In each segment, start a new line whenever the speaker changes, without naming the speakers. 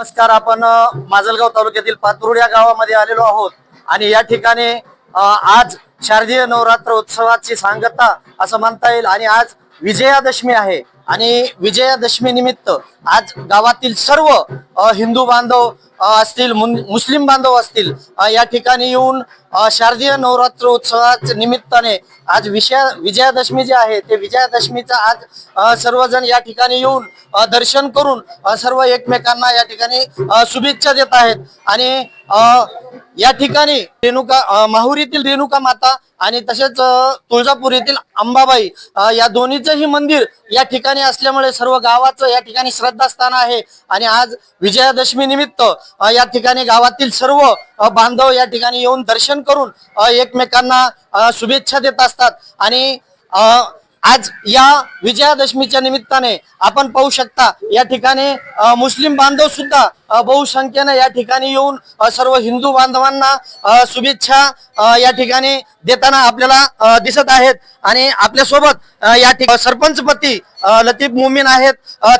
नमस्कार आपण माजलगाव तालुक्यातील पातुर्ड या गावामध्ये आलेलो आहोत आणि या ठिकाणी आज शारदीय नवरात्र उत्सवाची सांगता असं म्हणता येईल आणि आज विजयादशमी आहे आणि विजयादशमी निमित्त आज गावातील सर्व हिंदू बांधव असतील मुस्लिम बांधव असतील या ठिकाणी येऊन शारदीय नवरात्र उत्सवाच्या निमित्ताने आज विषया विजयादशमी जे आहे ते विजयादशमीचा आज सर्वजण या ठिकाणी येऊन दर्शन करून सर्व एकमेकांना या ठिकाणी शुभेच्छा देत आहेत. आणि या ठिकाणी रेणुका माहुरीतील रेणुका माता आणि तसेच तुळजापूर येथील अंबाबाई या दोन्हीचंही मंदिर या ठिकाणी असल्यामुळे सर्व गावाचं या ठिकाणी श्रद्धास्थान आहे. आणि आज विजयादशमी निमित्त या ठिकाणी गावातील सर्व बांधव या ठिकाणी येऊन दर्शन करून एकमेकांना शुभेच्छा देत असतात. आणि अ, आज या विजयादशमीच्या निमित्ताने आपण पाहू शकता या ठिकाणी मुस्लिम बांधव सुद्धा बहुसंख्येनं बहुसंख्येने या ठिकाणी येऊन सर्व हिंदू बांधवांना शुभेच्छा या ठिकाणी देताना आपल्याला दिसत आहेत. आणि आपल्यासोबत या ठिकाणी सरपंचपती लतीफ मुमीन आहेत.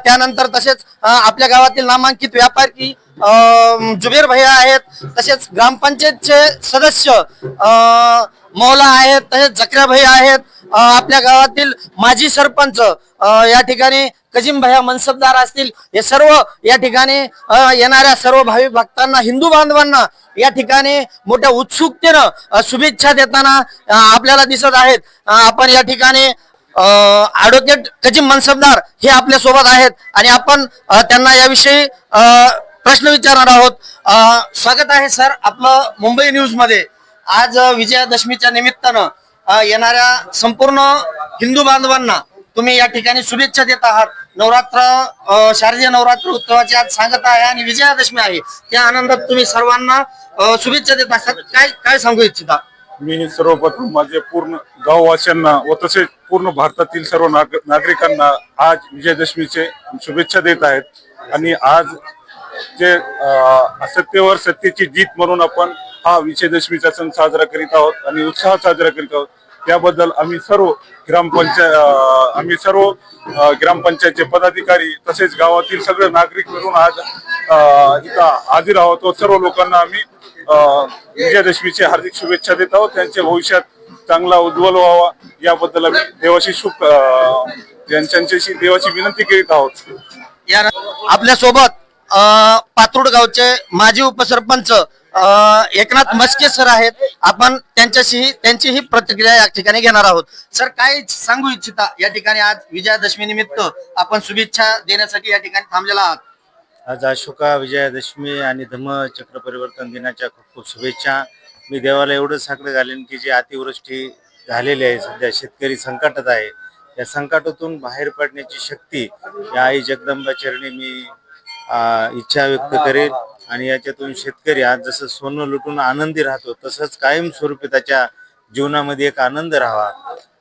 त्यानंतर तसेच आपल्या गावातील नामांकित व्यापारी जुबेर भैया आहेत. तसेच ग्रामपंचायतचे सदस्य मौला आहेत. तसेच जकऱ्या भैया आहेत. आपल्या गावातील माजी सरपंच या ठिकाणी कजिम भैया मनसबदार असतील. हे सर्व या ठिकाणी येणाऱ्या सर्व भाविक भक्तांना हिंदू बांधवांना या ठिकाणी मोठ्या उत्सुकतेनं शुभेच्छा देताना आपल्याला दिसत आहेत. आपण या ठिकाणी ऍडव्होकेट कजिम मनसबदार हे आपल्यासोबत आहेत आणि आपण त्यांना याविषयी प्रश्न विचारणार आहोत. स्वागत आहे सर. आपलं मुंबई न्यूजमध्ये. आज विजयादशमीच्या निमित्तानं येणाऱ्या संपूर्ण हिंदू बांधवांना तुम्ही या ठिकाणी शुभेच्छा देत आहात. नवरात्र शारदीय नवरात्र उत्सवाची आज सांगत आहे आणि विजयादशमी आहे. त्या आनंदात तुम्ही सर्वांना शुभेच्छा देत असतात. काय काय सांगू इच्छिता?
मी सर्वप्रथम माझे पूर्ण गाववासियांना व तसेच पूर्ण भारतातील सर्व नाग नागरिकांना आज विजयादशमीचे शुभेच्छा देत आहेत. आणि आज जे असत्यवर सत्तेची जीत म्हणून आपण हा विजयदशमीचा सण साजरा करीत आहोत आणि उत्साहात साजरा करीत आहोत. त्याबद्दल आम्ही सर्व ग्रामपंचायत आम्ही सर्व ग्रामपंचायतचे पदाधिकारी तसेच गावातील सगळे नागरिक मिळून आज इथं हजर आहोत व सर्व लोकांना आम्ही अं, हार्दिक शुभेच्छा देत आहोत. त्यांच्या भविष्यात चांगला उज्ज्वल व्हावा याबद्दल आम्ही देवाशी शुभ अं, त्यांच्याशी देवाची विनंती करीत आहोत.
या आपल्यासोबत पात्रुड गावचे माजी उपसरपंच एकनाथ मस्के सर आहेत. आपण त्यांच्याशी त्यांचीही प्रतिक्रिया या ठिकाणी घेणार आहोत. सर काय सांगू इच्छिता? या ठिकाणी आज विजयादशमी निमित्त आपण शुभेच्छा देण्यासाठी या ठिकाणी थांबलेला आहात.
आज अशोका विजयादशमी आणि धम्मचक्र परिवर्तन दिनाच्या खूप खूप शुभेच्छा. मी देवाला एवढं साकडं घालेन की जी अतिवृष्टी झालेली आहे सध्या शेतकरी संकटात आहे. या संकटातून बाहेर पडण्याची शक्ती या आई जगदंबा चरणी मी इच्छा व्यक्त करेन. आणि याच्यातून शेतकरी आज जसं सोनं लुटून आनंदी राहतो तसंच कायमस्वरूपी त्याच्या जीवनामध्ये एक आनंद राहावा.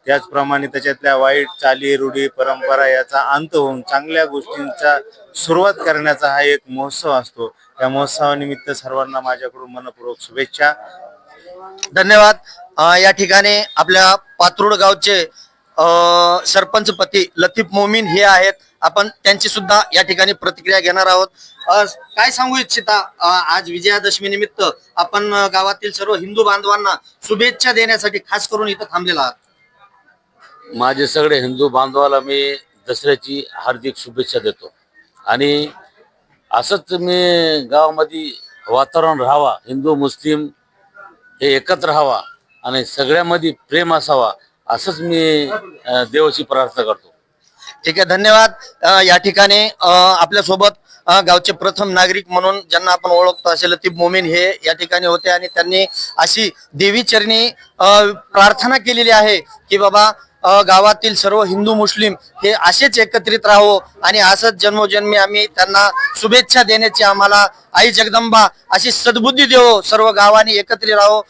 त्याचप्रमाणे त्याच्यातल्या वाईट चाली रूढी परंपरा याचा अंत होऊन चांगल्या गोष्टींचा सुरुवात करण्याचा हा एक महोत्सव असतो. या महोत्सवानिमित्त सर्वांना माझ्याकडून मनपूर्वक शुभेच्छा.
धन्यवाद. या ठिकाणी आपल्या पात्रुड गावचे सरपंचपती लतीफ मोमीन हे आहेत. आपण त्यांची सुद्धा या ठिकाणी प्रतिक्रिया घेणार आहोत. काय सांगू इच्छिता? आज विजयादशमी निमित्त आपण गावातील सर्व हिंदू बांधवांना शुभेच्छा देण्यासाठी खास करून इथं थांबलेला आहात.
माझे सगळे हिंदू बांधवाला मी दसऱ्याची हार्दिक शुभेच्छा देतो. आणि असंच मी गावामध्ये वातावरण राहावा हिंदू मुस्लिम हे एकत्र राहावा आणि सगळ्यामध्ये प्रेम असावा असंच मी देवाची प्रार्थना करतो.
ठीक आहे धन्यवाद. या ठिकाणी आपल्यासोबत गावचे प्रथम नागरिक म्हणून ज्यांना आपण ओळखतो असे लतीफ मोमीन हे या ठिकाणी होते आणि त्यांनी अशी देवी चरणी प्रार्थना केलेली आहे की बाबा गावातील सर्व हिंदू मुस्लिम हे असेच एकत्रित राहो आणि असंच जन्मोजन्मी आम्ही त्यांना शुभेच्छा देण्याची आम्हाला आई जगदंबा अशी सद्बुद्धी देवो. सर्व गावांनी एकत्रित राहो.